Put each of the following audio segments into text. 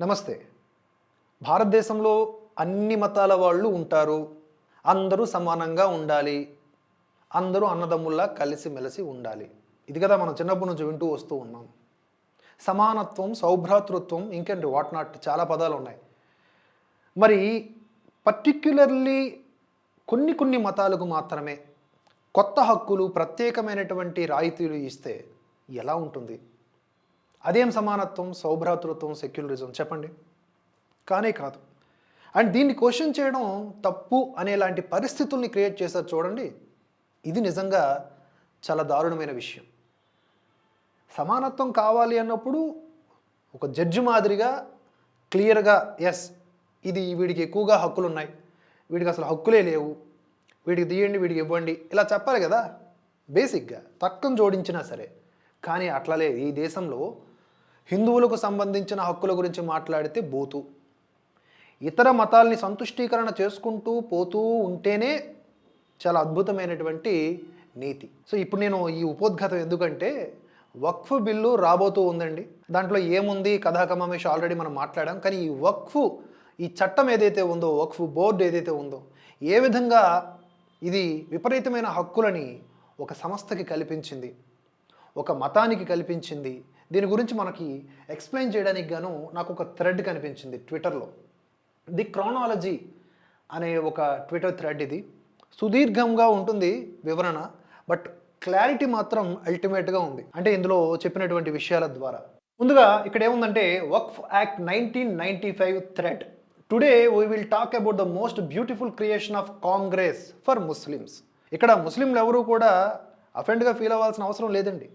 నమస్తే. భారతదేశంలో అన్ని మతాల వాళ్ళు ఉంటారు. అందరూ సమానంగా ఉండాలి. అందరూ అన్నదమ్ముల్లా కలిసిమెలిసి ఉండాలి. ఇది కదా మనం చిన్నప్పటి నుంచి వింటూ వస్తూ ఉన్నాం. సమానత్వం సౌభ్రాతృత్వం ఇంకేంటి వాట్ నాట్ చాలా పదాలు ఉన్నాయి. మరి పర్టిక్యులర్లీ కొన్ని కొన్ని మతాలకు మాత్రమే కొత్త హక్కులు ప్రత్యేకమైనటువంటి రాయితీలు ఇస్తే ఎలా ఉంటుంది? అదేం సమానత్వం సౌభ్రాతృత్వం సెక్యులరిజం చెప్పండి. కానే కాదు. అండ్ దీన్ని క్వశ్చన్ చేయడం తప్పు అనేలాంటి పరిస్థితుల్ని క్రియేట్ చేశారు చూడండి. ఇది నిజంగా చాలా దారుణమైన విషయం. సమానత్వం కావాలి అన్నప్పుడు ఒక జడ్జి మాదిరిగా క్లియర్గా ఎస్ ఇది వీడికి ఎక్కువగా హక్కులు ఉన్నాయి వీడికి అసలు హక్కులే లేవు. వీడికి తీయండి వీడికి ఇవ్వండి. ఇలా చెప్పాలి కదా. బేసిక్గా తర్కం జోడించినా సరే. కానీ అట్లలే ఈ దేశంలో హిందువులకు సంబంధించిన హక్కుల గురించి మాట్లాడితే బోతు. ఇతర మతాల్ని సంతుష్టీకరణ చేసుకుంటూ పోతూ ఉంటేనే చాలా అద్భుతమైనటువంటి నీతి. సో ఇప్పుడు నేను ఈ ఉపోద్ఘాతం ఎందుకంటే వక్ఫ్ బిల్లు రాబోతూ ఉందండి. దాంట్లో ఏముంది కథాకమేష్ ఆల్రెడీ మనం మాట్లాడాం. కానీ ఈ వక్ఫ్ ఈ చట్టం ఏదైతే ఉందో వక్ఫ్ బోర్డు ఏదైతే ఉందో ఏ విధంగా ఇది విపరీతమైన హక్కులని ఒక సంస్థకి కల్పించింది ఒక మతానికి కల్పించింది దీని గురించి మనకి ఎక్స్ప్లెయిన్ చేయడానికి గాను నాకు ఒక థ్రెడ్ కనిపించింది ట్విట్టర్లో ది క్రానాలజీ అనే ఒక ట్విట్టర్ థ్రెడ్ ఇది. సుదీర్ఘంగా ఉంటుంది వివరణ బట్ క్లారిటీ మాత్రం అల్టిమేట్గా ఉంది. అంటే ఇందులో చెప్పినటువంటి విషయాల ద్వారా. ముందుగా ఇక్కడ ఏముందంటే Waqf act nineteen ninety five thread today we will talk about the most beautiful creation of Congress for Muslims ఇక్కడ ముస్లింలు ఎవరు కూడా అఫెండ్గా ఫీల్ అవ్వాల్సిన అవసరం లేదండి.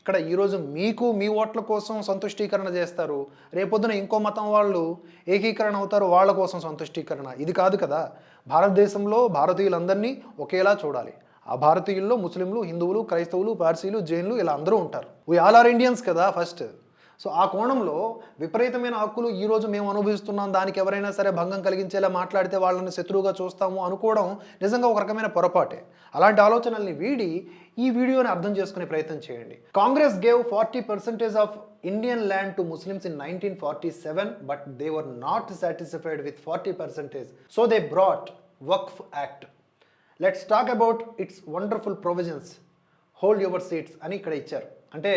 ఇక్కడ ఈరోజు మీకు మీ ఓట్ల కోసం సంతుష్టీకరణ చేస్తారు. రేపొద్దున ఇంకో మతం వాళ్ళు ఏకీకరణ అవుతారు వాళ్ళ కోసం సంతుష్టీకరణ. ఇది కాదు కదా. భారతదేశంలో భారతీయులందరినీ ఒకేలా చూడాలి. ఆ భారతీయుల్లో ముస్లింలు హిందువులు క్రైస్తవులు పార్సీలు జైన్లు ఇలా అందరూ ఉంటారు. వీ ఆల్ ఆర్ ఇండియన్స్ కదా ఫస్ట్ సో ఆ కోణంలో విపరీతమైన హక్కులు ఈరోజు మేము అనుభవిస్తున్నాం. దానికి ఎవరైనా సరే భంగం కలిగించేలా మాట్లాడితే వాళ్ళని శత్రువుగా చూస్తాము అనుకోవడం నిజంగా ఒక రకమైన పొరపాటే. అలాంటి ఆలోచనల్ని వీడి ఈ వీడియోని అర్థం చేసుకునే ప్రయత్నం చేయండి. Congress gave forty percentage of Indian land to Muslims in nineteen forty seven but they were not satisfied with forty percentage. So they brought Waqf act. Let's talk about its wonderful provisions. Hold your seats అని ఇక్కడ ఇచ్చారు. అంటే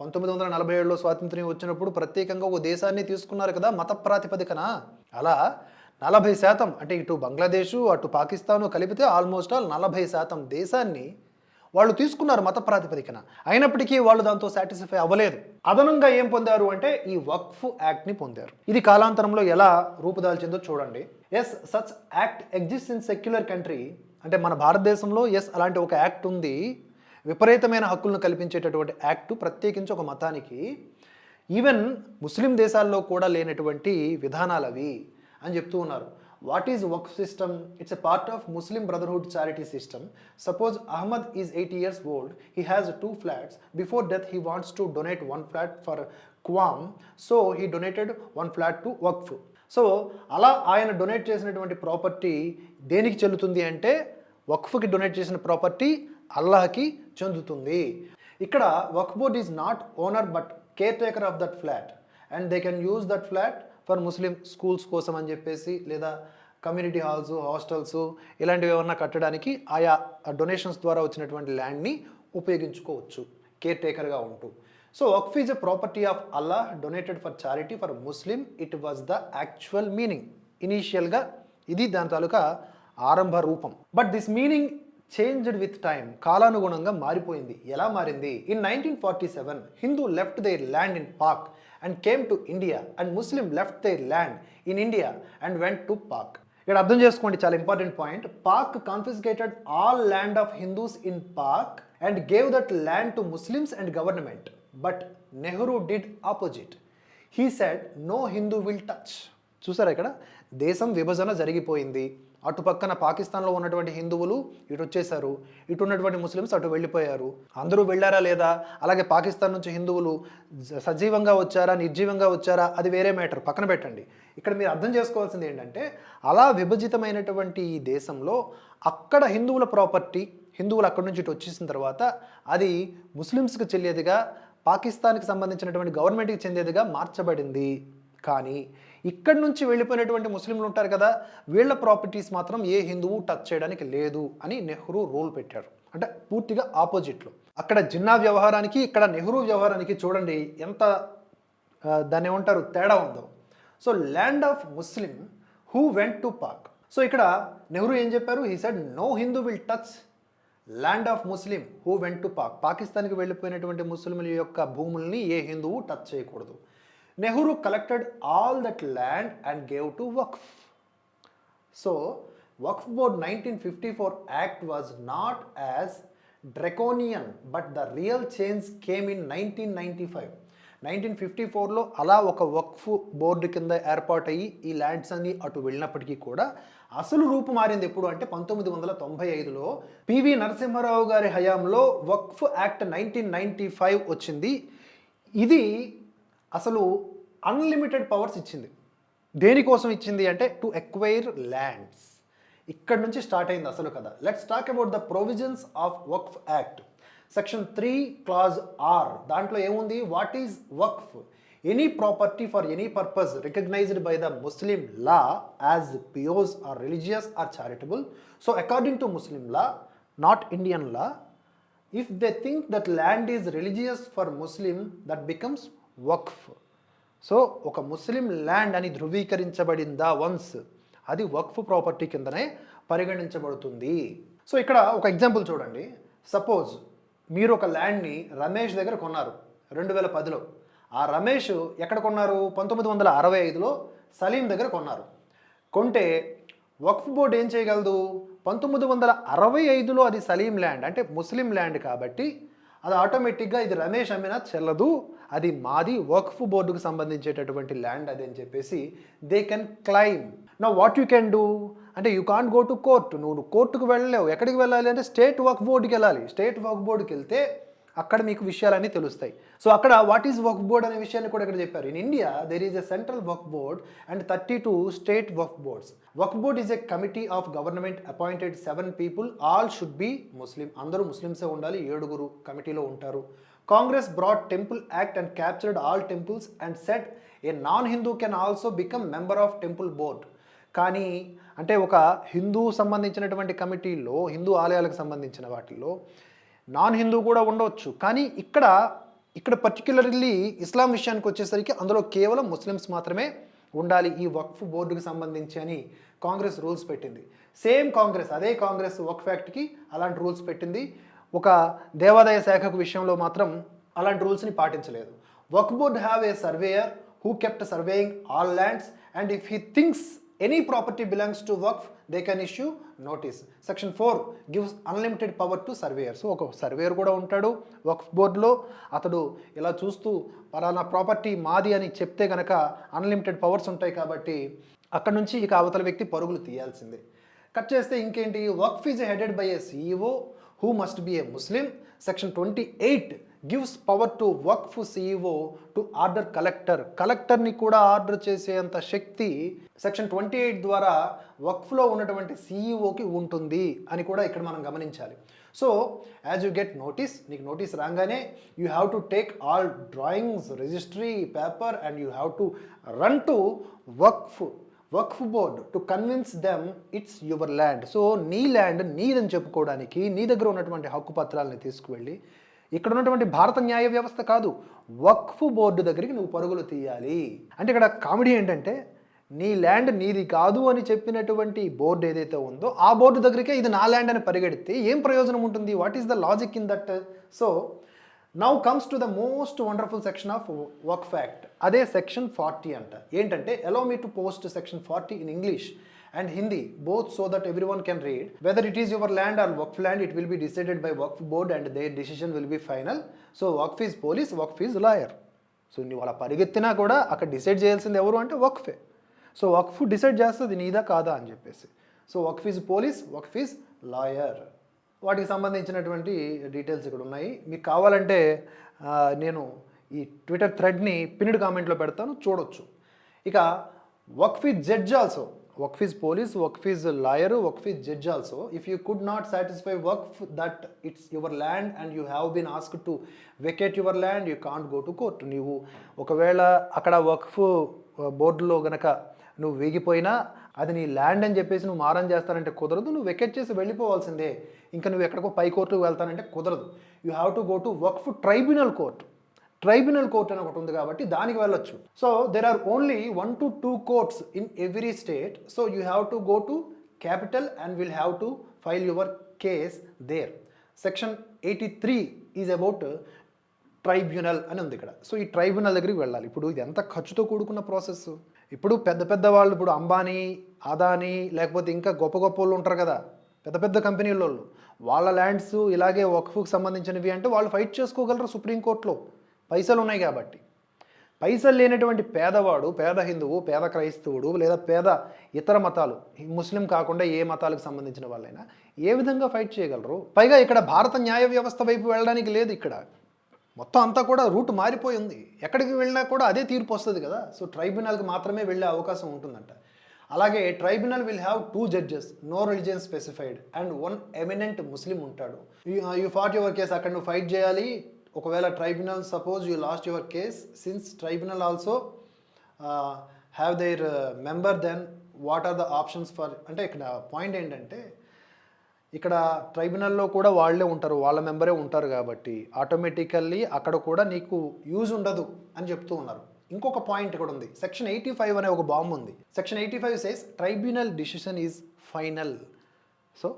పంతొమ్మిది వందల నలభై ఏడులో స్వాతంత్ర్యం వచ్చినప్పుడు ప్రత్యేకంగా ఒక దేశాన్ని తీసుకున్నారు కదా మత ప్రాతిపదికన. అలా నలభై శాతం అంటే ఇటు బంగ్లాదేశు అటు పాకిస్తాను కలిపితే ఆల్మోస్ట్ ఆల్ నలభై శాతం దేశాన్ని వాళ్ళు తీసుకున్నారు మత ప్రాతిపదికన. అయినప్పటికీ వాళ్ళు దాంతో సాటిస్ఫై అవ్వలేదు. అదనంగా ఏం పొందారు అంటే ఈ వక్ఫ్ యాక్ట్ని పొందారు. ఇది కాలాంతరంలో ఎలా రూపుదాల్చిందో చూడండి. Is such act exist in secular country. అంటే మన భారతదేశంలో ఎస్ అలాంటి ఒక యాక్ట్ ఉంది. విపరీతమైన హక్కులను కల్పించేటటువంటి యాక్టు ప్రత్యేకించి ఒక మతానికి ఈవెన్ ముస్లిం దేశాల్లో కూడా లేనటువంటి విధానాలు అవి అని చెప్తూ ఉన్నారు. What is work system? It's a part of Muslim brotherhood charity system. Suppose Ahmed is eighty years old he has two flats. Before death he wants to donate one flat for క్వామ్. So he donated one flat to Waqf. So అలా ఆయన donate చేసినటువంటి property దేనికి చెల్లుతుంది అంటే వక్ఫ్కి donate చేసిన property అల్లాహకి చెందుతుంది. ఇక్కడ Waqf board is not owner but caretaker of that flat and they can use that flat for Muslim schools కోసం అని చెప్పేసి లేదా కమ్యూనిటీ హాల్స్ హాస్టల్స్ ఇలాంటివి ఏమన్నా కట్టడానికి ఆయా డొనేషన్స్ ద్వారా వచ్చినటువంటి ల్యాండ్ని ఉపయోగించుకోవచ్చు కేర్ టేకర్గా ఉంటూ. So Waqf is a property of Allah donated for charity for Muslim it was the actual meaning ఇనీషియల్గా ఇది దాని తాలూకా ఆరంభ రూపం. But this meaning changed with time కాలానుగుణంగా మారిపోయింది. ఎలా మారింది? In nineteen forty seven Hindu left their land in Pak and came to India and Muslim left their land in India and went to Pak ఇక్కడ అర్థం చేసుకోండి చాలా important point Pak confiscated all land of Hindus in Pak and gave that land to Muslims and government but Nehru did opposite he said no Hindu will touch చూసారా ఇక్కడ? దేశం విభజన జరిగిపోయింది. అటు పక్కన పాకిస్తాన్లో ఉన్నటువంటి హిందువులు ఇటు వచ్చేసారు ఇటు ఉన్నటువంటి ముస్లిమ్స్ అటు వెళ్ళిపోయారు. అందరూ వెళ్ళారా లేదా? అలాగే పాకిస్తాన్ నుంచి హిందువులు సజీవంగా వచ్చారా? నిర్జీవంగా వచ్చారా? అది వేరే మ్యాటర్. పక్కన పెట్టండి. ఇక్కడ మీరు అర్థం చేసుకోవాల్సింది ఏంటంటే అలా విభజితమైనటువంటి ఈ దేశంలో అక్కడ హిందువుల ప్రాపర్టీ హిందువులు అక్కడి నుంచి ఇటు వచ్చేసిన తర్వాత అది ముస్లిమ్స్కి చెల్లేదిగా పాకిస్తాన్కి సంబంధించినటువంటి గవర్నమెంట్కి చెందేదిగా మార్చబడింది. కానీ ఇక్కడి నుంచి వెళ్ళిపోయినటువంటి ముస్లింలు ఉంటారు కదా వీళ్ళ ప్రాపర్టీస్ మాత్రం ఏ హిందువు టచ్ చేయడానికి లేదు అని నెహ్రూ రూల్ పెట్టారు అంటే పూర్తిగా ఆపోజిట్లో అక్కడ జిన్నా వ్యవహారానికి ఇక్కడ నెహ్రూ వ్యవహారానికి చూడండి ఎంత దాన్ని ఏమంటారు తేడా ఉందో. So land of Muslim who went to Pak so ఇక్కడ నెహ్రూ ఏం చెప్పారు? He said no Hindu will touch land of Muslim who went to Pak పాకిస్తాన్కి వెళ్ళిపోయినటువంటి ముస్లింల యొక్క భూముల్ని ఏ హిందువు టచ్ చేయకూడదు. Nehru collected all that land and gave to Waqf. So Waqf board nineteen fifty four act was not as draconian but the real change came in nineteen ninety five. Nineteen fifty ఫోర్లో అలా ఒక వక్ఫ్ board కింద ఏర్పాటయ్యి ఈ lands అన్ని అటు వెళ్ళినప్పటికీ కూడా అసలు రూపు మారింది ఎప్పుడు అంటే పంతొమ్మిది వందల తొంభై ఐదులో పివి నరసింహారావు గారి హయాంలో Waqf act nineteen ninety five వచ్చింది. ఇది అసలు అన్లిమిటెడ్ పవర్స్ ఇచ్చింది. దేనికోసం ఇచ్చింది అంటే టు ఎక్వైర్ ల్యాండ్స్ ఇక్కడ నుంచి స్టార్ట్ అయింది అసలు కదా let's talk about the provisions of Waqf act section three clause or దాంట్లో ఏముంది? What is Waqf any property for any purpose recognised by the Muslim law as pious or religious or charitable so according to Muslim law not Indian law if they think that land is religious for Muslim that becomes Waqf. So ఒక Muslim land అని ధృవీకరించబడిందా once? అది వక్ఫ్ property కిందనే పరిగణించబడుతుంది. So ఇక్కడ ఒక example చూడండి. Suppose మీరు ఒక ల్యాండ్ని రమేష్ దగ్గర కొన్నారు రెండు వేల పదిలో. ఆ రమేష్ ఎక్కడ కొన్నారు? పంతొమ్మిది వందల అరవై ఐదులో సలీం దగ్గర కొన్నారు. కొంటే వక్ఫ్ బోర్డు ఏం చేయగలదు? పంతొమ్మిది వందల అరవై ఐదులో అది సలీం ల్యాండ్ అంటే ముస్లిం ల్యాండ్ కాబట్టి అది ఆటోమేటిక్గా ఇది రమేష్ అమ్మినా చెల్లదు. అది మాది వక్ఫ్ బోర్డుకు సంబంధించేటటువంటి ల్యాండ్ అది అని చెప్పేసి దే కెన్ క్లైమ్ నా వాట్ యూ కెన్ డూ అంటే you can't go to court నువ్వు కోర్టుకు వెళ్ళలేవు. ఎక్కడికి వెళ్ళాలి అంటే స్టేట్ వక్ఫ్ బోర్డుకి వెళ్ళాలి. స్టేట్ వక్ఫ్ బోర్డుకి వెళ్తే అక్కడ మీకు విషయాలన్నీ తెలుస్తాయి. సో అక్కడ వాట్ ఈజ్ వర్క్ బోర్డ్ అనే విషయాన్ని కూడా ఇక్కడ చెప్పారు. In India there is a central work board and thirty two state work boards work board is a committee of government appointed seven people all should be ముస్లిం అందరూ ముస్లిమ్సే ఉండాలి. ఏడుగురు కమిటీలో ఉంటారు. Congress broad temple act and captured all temples and set A non Hindu can also become member of temple board కానీ అంటే ఒక హిందూ సంబంధించినటువంటి కమిటీలో హిందూ ఆలయాలకు సంబంధించిన వాటిల్లో నాన్ హిందూ కూడా ఉండవచ్చు. కానీ ఇక్కడ ఇక్కడ పర్టికులర్లీ ఇస్లాం విషయానికి వచ్చేసరికి అందులో కేవలం ముస్లిమ్స్ మాత్రమే ఉండాలి ఈ వక్ఫ్ బోర్డుకి సంబంధించి అని కాంగ్రెస్ రూల్స్ పెట్టింది. సేమ్ కాంగ్రెస్ అదే కాంగ్రెస్ వక్ఫ్ యాక్ట్కి అలాంటి రూల్స్ పెట్టింది. ఒక దేవాదాయ శాఖకు విషయంలో మాత్రం అలాంటి రూల్స్ని పాటించలేదు. Waqf board have a surveyor who kept surveying all lands and if he thinks any property belongs to Waqf they can issue notice section four gives unlimited power to surveyors ఒక సర్వేయర్ కూడా ఉంటాడు వక్ఫ్ బోర్డులో అతడు ఇలా చూస్తూ పలానా property మాది అని చెప్తే గనక అన్లిమిటెడ్ పవర్స్ ఉంటాయి కాబట్టి అక్కడ నుంచి ఇక అవతల వ్యక్తి పరుగులు తీయాల్సిందే. కట్ చేస్తే ఇంకేంటి? Work is headed by a CEO who must be a Muslim section twenty eight gives power to Waqf CEO to order collector. కలెక్టర్ని కూడా ఆర్డర్ చేసేంత శక్తి సెక్షన్ ట్వంటీ ఎయిట్ ద్వారా వర్క్ఫ్లో ఉన్నటువంటి సీఈఓకి ఉంటుంది అని కూడా ఇక్కడ మనం గమనించాలి. So as you get notice నీకు నోటీస్ రాగానే you have to take all drawings registry paper and you have to run to Waqf Waqf board to convince them it's your land so నీ ల్యాండ్ నీదని చెప్పుకోవడానికి నీ దగ్గర ఉన్నటువంటి హక్కు పత్రాలని తీసుకువెళ్ళి ఇక్కడ ఉన్నటువంటి భారత న్యాయ వ్యవస్థ కాదు వక్ఫ్ బోర్డు దగ్గరికి నువ్వు పరుగులు తీయాలి. అంటే ఇక్కడ కామెడీ ఏంటంటే నీ ల్యాండ్ నీది కాదు అని చెప్పినటువంటి బోర్డు ఏదైతే ఉందో ఆ బోర్డు దగ్గరికే ఇది నా ల్యాండ్ అని పరిగెడితే ఏం ప్రయోజనం ఉంటుంది? What is the logic in that so now comes to the most wonderful section of work act అదే సెక్షన్ ఫార్టీ అంట. ఏంటంటే allow me to post section forty in English and Hindi both so that everyone can read whether it is your land or Waqf land it will be decided by Waqf board and they decision will be final so Waqf is police Waqf is lawyer so నువ్వు అలా పరిగెత్తినా కూడా అక్కడ decide చేయాల్సింది ఎవరు అంటే వక్ఫే so వక్ఫ్ decide చేస్తుంది నీదా కాదా అని చెప్పేసి so Waqf is police Waqf is lawyer వాటికి సంబంధించినటువంటి డీటెయిల్స్ ఇక్కడ ఉన్నాయి. మీకు కావాలంటే నేను ఈ ట్విట్టర్ థ్రెడ్ని పిన్డ్ కామెంట్లో పెడతాను చూడొచ్చు. ఇక వక్ఫ్ judge also work is police work is lawyer Waqf is judge also if you could not satisfy Waqf that it's your land and you have been ask to vacate your land you can't go to court నీవు ఒకవేళ అక్కడ వక్ఫ్ బోర్డులో గనక నువ్వు వేగిపోయినా అది నీ land అని చెప్పేసి నువ్వు మారం చేస్తానంటే కుదరదు. నువ్వు వెకెట్ చేసి వెళ్ళిపోవాల్సిందే. ఇంకా నువ్వు ఎక్కడికో పై కోర్టుకు వెళ్తానంటే కుదరదు. You have to go to Waqf tribunal court tribunal court అని ఒకటి ఉంది కాబట్టి దానికి వెళ్ళొచ్చు. So there are only one to two courts in every state so you have to go to capital and will have to file your case there section eighty three is about tribunal అని ఉంది ఇక్కడ. So ఈ tribunal దగ్గరికి వెళ్ళాలి. ఇప్పుడు ఇది ఎంత ఖర్చుతో కూడుకున్న ప్రాసెస్ ఇప్పుడు పెద్ద పెద్ద వాళ్ళు ఇప్పుడు అంబానీ అదానీ లేకపోతే ఇంకా గొప్ప గొప్ప వాళ్ళు ఉంటారు కదా పెద్ద పెద్ద కంపెనీల వాళ్ళు వాళ్ళ ల్యాండ్స్ ఇలాగే వక్ఫ్కి సంబంధించినవి అంటే వాళ్ళు ఫైట్ చేసుకోగలరు సుప్రీంకోర్టులో పైసలు ఉన్నాయి కాబట్టి. పైసలు లేనటువంటి పేదవాడు పేద హిందువు పేద క్రైస్తవుడు లేదా పేద ఇతర మతాలు ముస్లిం కాకుండా ఏ మతాలకు సంబంధించిన వాళ్ళైనా ఏ విధంగా ఫైట్ చేయగలరు? పైగా ఇక్కడ భారత న్యాయ వ్యవస్థ వైపు వెళ్ళడానికి లేదు ఇక్కడ. మొత్తం అంతా కూడా రూట్ మారిపోయి ఉంది. ఎక్కడికి వెళ్ళినా కూడా అదే తీర్పు వస్తుంది కదా. సో ట్రైబ్యునల్కి మాత్రమే వెళ్ళే అవకాశం ఉంటుందంట. అలాగే tribunal will have two judges no religion specified and one eminent Muslim ఉంటాడు. యూ ఫాట్ యువర్ కేస్ అక్కడ నువ్వు ఫైట్ చేయాలి ఒకవేళ tribunal suppose you lost your case since tribunal also have their member then what are the options for అంటే ఇక్కడ point ఏంటంటే ఇక్కడ ట్రైబ్యునల్లో కూడా వాళ్ళే ఉంటారు వాళ్ళ మెంబరే ఉంటారు కాబట్టి ఆటోమేటికల్లీ అక్కడ కూడా నీకు యూజ్ ఉండదు అని చెప్తూ ఉన్నారు. ఇంకొక పాయింట్ కూడా ఉంది. సెక్షన్ ఎయిటీ ఫైవ్ అనే ఒక బాంబు ఉంది. Section eighty five says tribunal decision is final so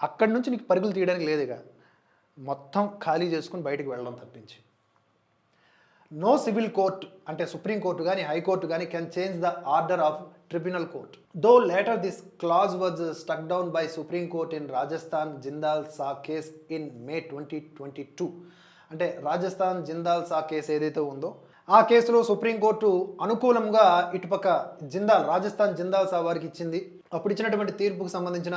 అక్కడి నుంచి నీకు పరుగులు తీయడానికి లేదుగా. మొత్తం ఖాళీ చేసుకుని బయటకు వెళ్ళడం తప్పించి. నో సివిల్ కోర్ట్ అంటే సుప్రీం కోర్టు కానీ హైకోర్టు కానీ can change the order of tribunal court though later this clause was stuck down by supreme court in Rajasthan Jindal Saw case in May twenty twenty two అంటే రాజస్థాన్ జిందాల్ సా case ఏదైతే ఉందో ఆ కేసులో supreme court అనుకూలంగా ఇటుపక్క జిందాల్ రాజస్థాన్ జిందాల్ సా వారికి ఇచ్చింది. అప్పుడు ఇచ్చినటువంటి తీర్పుకు సంబంధించిన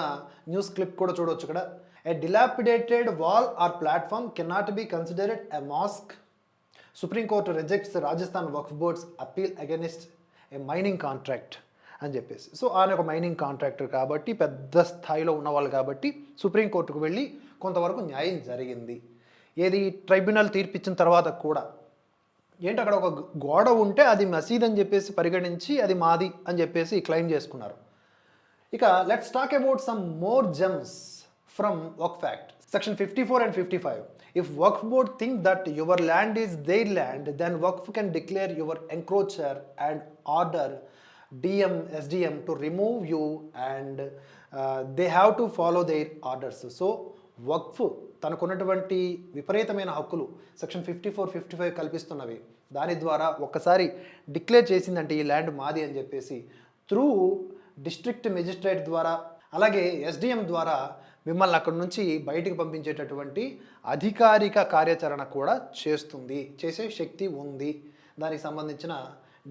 న్యూస్ క్లిప్ కూడా చూడవచ్చు ఇక్కడ. A dilapidated wall or platform cannot be considered a mosque supreme court rejects Rajasthan Waqf boards appeal against a mining contract అని చెప్పేసి. సో ఆయన ఒక మైనింగ్ కాంట్రాక్టర్ కాబట్టి పెద్ద స్థాయిలో ఉన్నవాళ్ళు కాబట్టి సుప్రీంకోర్టుకు వెళ్ళి కొంతవరకు న్యాయం జరిగింది. ఏది ట్రైబ్యునల్ తీర్పిచ్చిన తర్వాత కూడా. ఏంటి అక్కడ ఒక గోడ ఉంటే అది మసీద్ అని చెప్పేసి పరిగణించి అది మాది అని చెప్పేసి క్లెయిమ్ చేసుకున్నారు. ఇక let's talk about some more Gems from work fact section fifty four and fifty five if work board think that your land is there land then work can declare your ఎంక్రోచర్ and order DM SDM to remove you and they have to follow there orders so వక్ఫ్ తనకున్నటువంటి విపరీతమైన హక్కులు section fifty four fifty five కల్పిస్తున్నవి. దాని ద్వారా ఒక్కసారి declare చేసిందంటే ఈ land మాది అని చెప్పేసి త్రూ డిస్ట్రిక్ట్ మెజిస్ట్రేట్ ద్వారా అలాగే ఎస్డిఎం ద్వారా మిమ్మల్ని అక్కడి నుంచి బయటికి పంపించేటటువంటి అధికారిక కార్యాచరణ కూడా చేస్తుంది చేసే శక్తి ఉంది. దానికి సంబంధించిన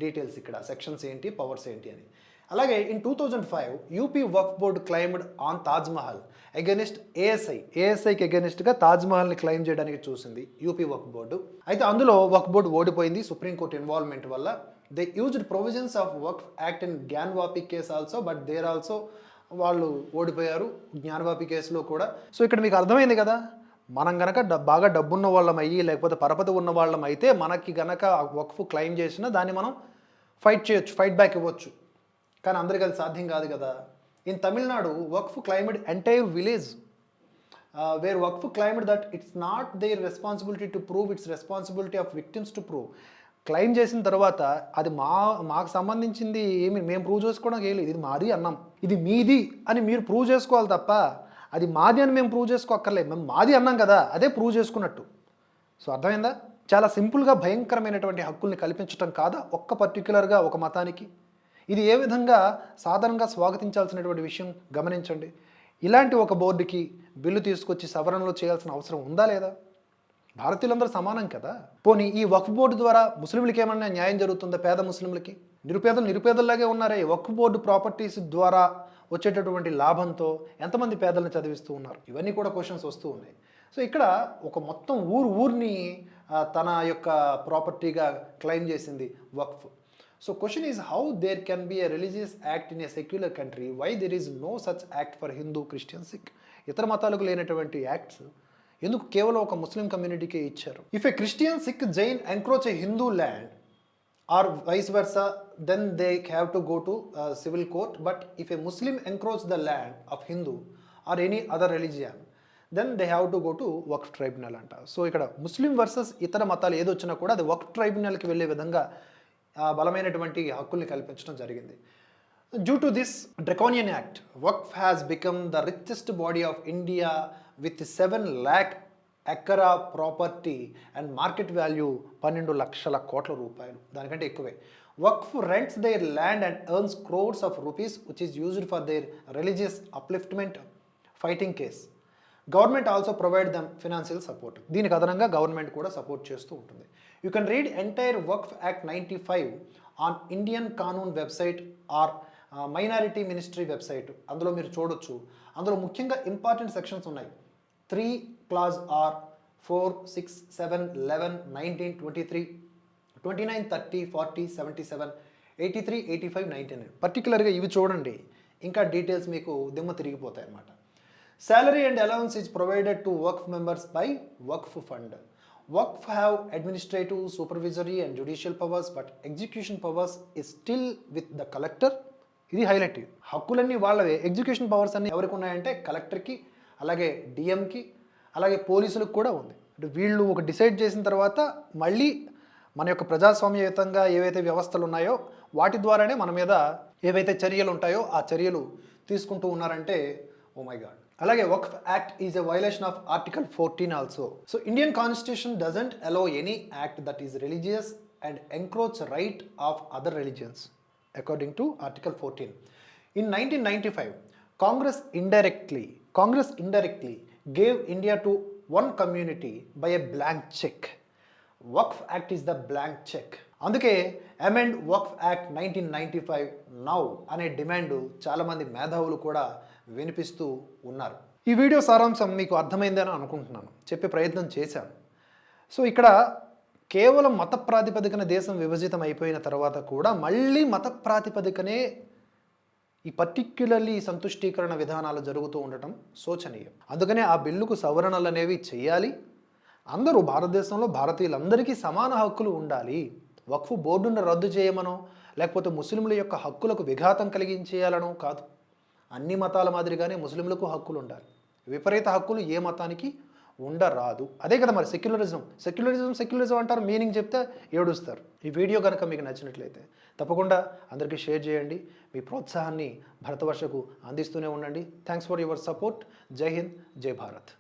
డీటెయిల్స్ ఇక్కడ సెక్షన్స్ ఏంటి పవర్స్ ఏంటి అని. అలాగే in two thousand five UP Waqf board claimed on Taj Mahal against ASI ఏఎస్ఐకి అగెనిస్ట్గా తాజ్ మహల్ని చేయడానికి చూసింది యూపీ వక్ఫ్ బోర్డు. అయితే అందులో వక్ఫ్ బోర్డు ఓడిపోయింది సుప్రీంకోర్టు ఇన్వాల్వ్మెంట్ వల్ల. They used provisions of Waqf act in Gyanvapi case also but there also వాళ్ళు ఓడిపోయారు జ్ఞానవాపి కేసులో కూడా. సో ఇక్కడ మీకు అర్థమైంది కదా? మనం గనక బాగా డబ్బున్న వాళ్ళం అయ్యి లేకపోతే పరపతి ఉన్న వాళ్ళం అయితే మనకి గనక వక్ఫ్ క్లెయిమ్ చేసినా దాన్ని మనం ఫైట్ చేయొచ్చు ఫైట్ బ్యాక్ ఇవ్వచ్చు. కానీ అందరికీ అది సాధ్యం కాదు కదా? In Tamil Nadu Waqf claimed entire village where Waqf claimed that it's not their responsibility to prove it's responsibility of victims to prove. Claim చేసిన తర్వాత అది మా మాకు సంబంధించింది ఏమి మేము ప్రూవ్ చేసుకోవడానికి లేదు. ఇది మాది అన్నాం. ఇది మీది అని మీరు ప్రూవ్ చేసుకోవాలి తప్ప అది మాది అని మేము ప్రూవ్ చేసుకోక్కర్లేదు. మేము మాది అన్నాం కదా అదే ప్రూవ్ చేసుకున్నట్టు. సో అర్థమైందా? చాలా సింపుల్గా భయంకరమైనటువంటి హక్కుల్ని కల్పించడం కాదా ఒక్క పర్టిక్యులర్గా ఒక మతానికి? ఇది ఏ విధంగా సాధారణంగా స్వాగతించాల్సినటువంటి విషయం గమనించండి. ఇలాంటి ఒక బోర్డుకి బిల్లు తీసుకొచ్చి సవరణలు చేయాల్సిన అవసరం ఉందా లేదా? భారతీయులందరూ సమానం కదా? పోనీ ఈ వక్ఫ్ బోర్డు ద్వారా ముస్లింలకి ఏమన్నా న్యాయం జరుగుతుందా పేద ముస్లింలకి? నిరుపేదలు నిరుపేదల్లాగే ఉన్నారే వక్ఫ్ బోర్డు ప్రాపర్టీస్ ద్వారా వచ్చేటటువంటి లాభంతో ఎంతమంది పేదలను చదివిస్తూ ఉన్నారు? ఇవన్నీ కూడా క్వశ్చన్స్ వస్తూ ఉన్నాయి. సో ఇక్కడ ఒక మొత్తం ఊరు ఊరిని తన యొక్క ప్రాపర్టీగా క్లెయిమ్ చేసింది Waqf. So question is how there can be a religious act in a secular country? Why there is no such act for Hindu Christian Sikh? ఇతర మతాలకు లేనటువంటి యాక్ట్స్ ఎందుకు కేవలం ఒక ముస్లిం కమ్యూనిటీకే ఇచ్చారు? If a Christian Sikh Jain encroach a Hindu land or vice versa then they have to go to civil court but if a Muslim encroach the land of Hindu or any other religion then they have to go to work tribunal అంట. So ఇక్కడ Muslim versus ఇతర మతాలు ఏదొచ్చినా కూడా అది work ట్రైబ్యునల్కి వెళ్ళే విధంగా బలమైనటువంటి హక్కుల్ని కల్పించడం జరిగింది. Due to this draconian act Waqf has become the richest body of India with seven lakh ఎకరా ప్రాపర్టీ అండ్ మార్కెట్ వాల్యూ పన్నెండు లక్షల కోట్ల రూపాయలు. దానికంటే ఎక్కువే. Waqf rents their land and earns crores of rupees which is used for their religious upliftment fighting case government also provide them financial support దీనికి అదనంగా government కూడా సపోర్ట్ చేస్తూ ఉంటుంది. You can read entire work act ninety five on Indian Kanoon website or minority ministry website అందులో మీరు చూడొచ్చు. అందులో ముఖ్యంగా ఇంపార్టెంట్ సెక్షన్స్ ఉన్నాయి. Three clause or four six seven eleven nineteen twenty three twenty nine thirty forty seventy seven eighty three eighty five ninety nine పర్టికులర్గా ఇవి చూడండి. ఇంకా డీటెయిల్స్ మీకు దిమ్మ తిరిగిపోతాయి అన్నమాట. Salary and allowance is provided to వర్క్ members by Waqf fund work have administrative supervisory and judicial powers but execution powers is still with the collector ఇది హైలైట్ హక్కులన్నీ వాళ్ళవే. ఎగ్జిక్యూషన్ పవర్స్ అన్ని ఎవరికి ఉన్నాయంటే కలెక్టర్కి అలాగే డిఎంకి అలాగే పోలీసులకు కూడా ఉంది. అంటే వీళ్ళు ఒక డిసైడ్ చేసిన తర్వాత మళ్ళీ మన యొక్క ప్రజాస్వామ్యయుతంగా ఏవైతే వ్యవస్థలు ఉన్నాయో వాటి ద్వారానే మన మీద ఏవైతే చర్యలు ఉంటాయో ఆ చర్యలు తీసుకుంటూ ఉన్నారంటే ఓ మై గాడ్ అలాగే Waqf act is a violation of article fourteen also. So Indian constitution doesn't allow any act that is religious and encroach right of other religions according to article fourteen. In nineteen ninety five Congress indirectly Congress indirectly gave India to one community by a blank cheque Waqf act is the blank cheque అందుకే amend Waqf act nineteen ninety five now అనే demand చాలామంది మేధావులు కూడా వినిపిస్తూ ఉన్నారు. ఈ video సారాంశం మీకు అర్థమైందని అనుకుంటున్నాను. చెప్పే ప్రయత్నం చేశాను. సో ఇక్కడ కేవలం మత ప్రాతిపదికన దేశం విభజితం అయిపోయిన తర్వాత కూడా మళ్ళీ మత ప్రాతిపదికనే ఈ పర్టిక్యులర్లీ సంతుష్టీకరణ విధానాలు జరుగుతూ ఉండటం శోచనీయం. అందుకనే ఆ బిల్లుకు సవరణలు అనేవి చేయాలి. అందరూ భారతదేశంలో భారతీయులందరికీ సమాన హక్కులు ఉండాలి. వక్ఫ్ బోర్డును రద్దు చేయమనో లేకపోతే ముస్లింల యొక్క హక్కులకు విఘాతం కలిగించేయాలనో కాదు. అన్ని మతాల మాదిరిగానే ముస్లింలకు హక్కులు ఉండాలి. విపరీత హక్కులు ఏ మతానికి ఉండరాదు. అదే కదా మరి సెక్యులరిజం సెక్యులరిజం సెక్యులరిజం అంటారు మీనింగ్ చెప్తే ఏడుస్తారు. ఈ వీడియో కనుక మీకు నచ్చినట్లయితే తప్పకుండా అందరికీ షేర్ చేయండి. మీ ప్రోత్సాహాన్ని భరతవర్షకు అందిస్తూనే ఉండండి. థ్యాంక్స్ ఫర్ యువర్ సపోర్ట్ జై హింద్ జై భారత్